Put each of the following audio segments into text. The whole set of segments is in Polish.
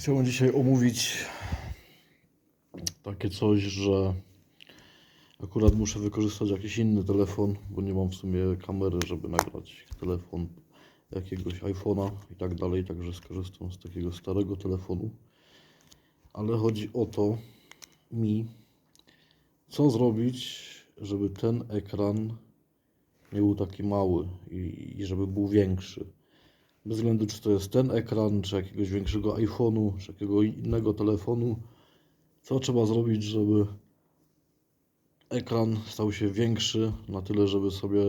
Chciałbym dzisiaj omówić takie coś, że akurat muszę wykorzystać jakiś inny telefon, bo nie mam w sumie kamery, żeby nagrać telefon jakiegoś iPhone'a i tak dalej, także skorzystam z takiego starego telefonu. Ale chodzi o to mi, co zrobić, żeby ten ekran nie był taki mały i, i żeby był większy. Bez względu czy to jest ten ekran, czy jakiegoś większego iPhone'u, czy jakiego innego telefonu, co trzeba zrobić, żeby ekran stał się większy na tyle, żeby sobie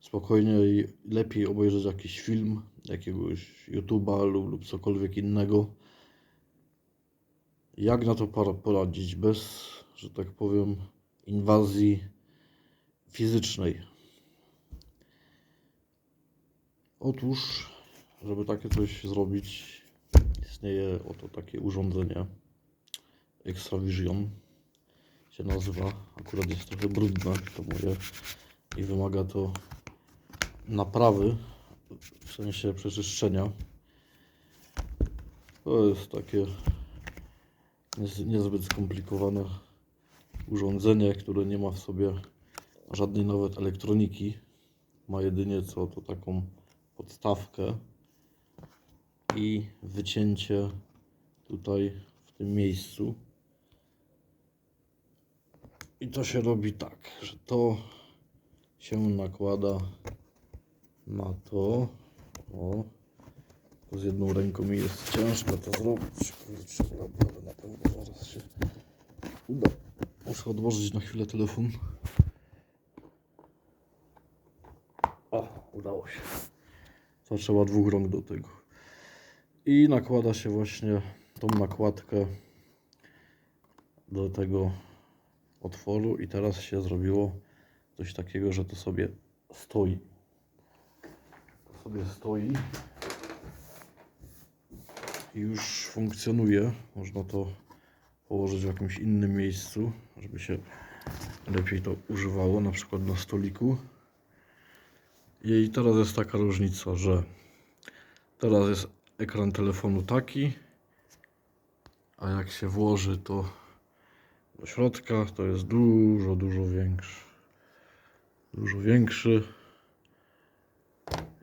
spokojnie i lepiej obejrzeć jakiś film, jakiegoś YouTube'a lub, lub cokolwiek innego. Jak na to poradzić bez, że tak powiem, inwazji fizycznej? Otóż, żeby takie coś zrobić, istnieje oto takie urządzenie Extravision się nazywa. Akurat jest trochę brudne to moje i wymaga to naprawy, w sensie przeczyszczenia. To jest takie niez- niezbyt skomplikowane urządzenie, które nie ma w sobie żadnej nawet elektroniki. Ma jedynie co to taką podstawkę i wycięcie tutaj w tym miejscu. I to się robi tak, że to się nakłada na to. O, to z jedną ręką mi jest ciężko to zrobić. Kurczę, na pewno zaraz się uda. Muszę odłożyć na chwilę telefon. O, udało się. To trzeba dwóch rąk do tego. I nakłada się właśnie tą nakładkę do tego otworu i teraz się zrobiło coś takiego, że to sobie stoi. To sobie stoi i już funkcjonuje. Można to położyć w jakimś innym miejscu, żeby się lepiej to używało, na przykład na stoliku. I teraz jest taka różnica, że teraz jest ekran telefonu taki, a jak się włoży to do środka, to jest dużo, dużo większy. Dużo większy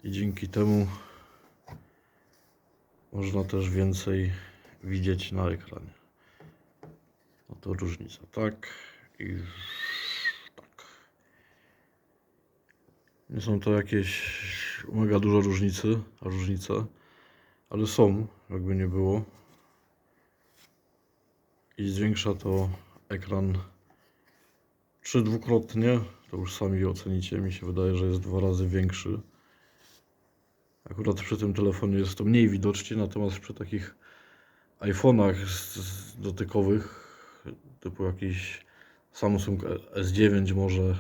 i dzięki temu można też więcej widzieć na ekranie. No to różnica, tak i tak. Nie są to jakieś mega duże różnice, różnice, ale są, jakby nie było. I zwiększa to ekran czy dwukrotnie, to już sami ocenicie, mi się wydaje, że jest dwa razy większy. Akurat przy tym telefonie jest to mniej widocznie, natomiast przy takich iPhone'ach dotykowych, typu jakiś Samsung S9 może,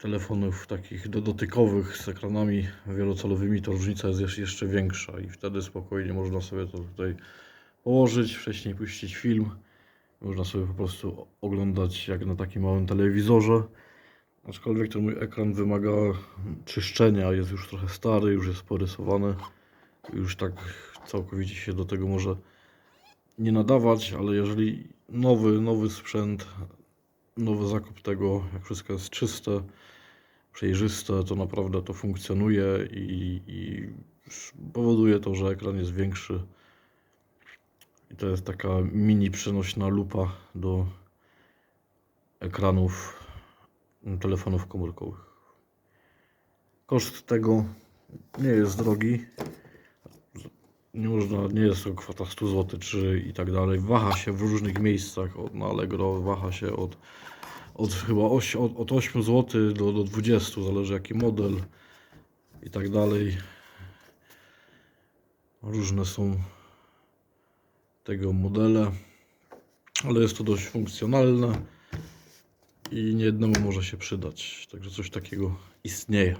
telefonów takich do dotykowych z ekranami wielocalowymi, to różnica jest jeszcze większa i wtedy spokojnie można sobie to tutaj położyć, wcześniej puścić film. Można sobie po prostu oglądać jak na takim małym telewizorze. Aczkolwiek ten mój ekran wymaga czyszczenia, jest już trochę stary, już jest porysowany. Już tak całkowicie się do tego może nie nadawać, ale jeżeli nowy, nowy sprzęt, nowy zakup tego, jak wszystko jest czyste, przejrzyste, to naprawdę to funkcjonuje i, i powoduje to, że ekran jest większy. I to jest taka mini przenośna lupa do ekranów telefonów komórkowych. Koszt tego nie jest drogi. Nie można, nie jest to kwota 100 zł czy i tak dalej. Waha się w różnych miejscach od, na Allegro, waha się od, od chyba oś, od, od 8 zł do, do 20, zależy jaki model i tak dalej. Różne są tego modele, ale jest to dość funkcjonalne i niejednemu może się przydać. Także coś takiego istnieje.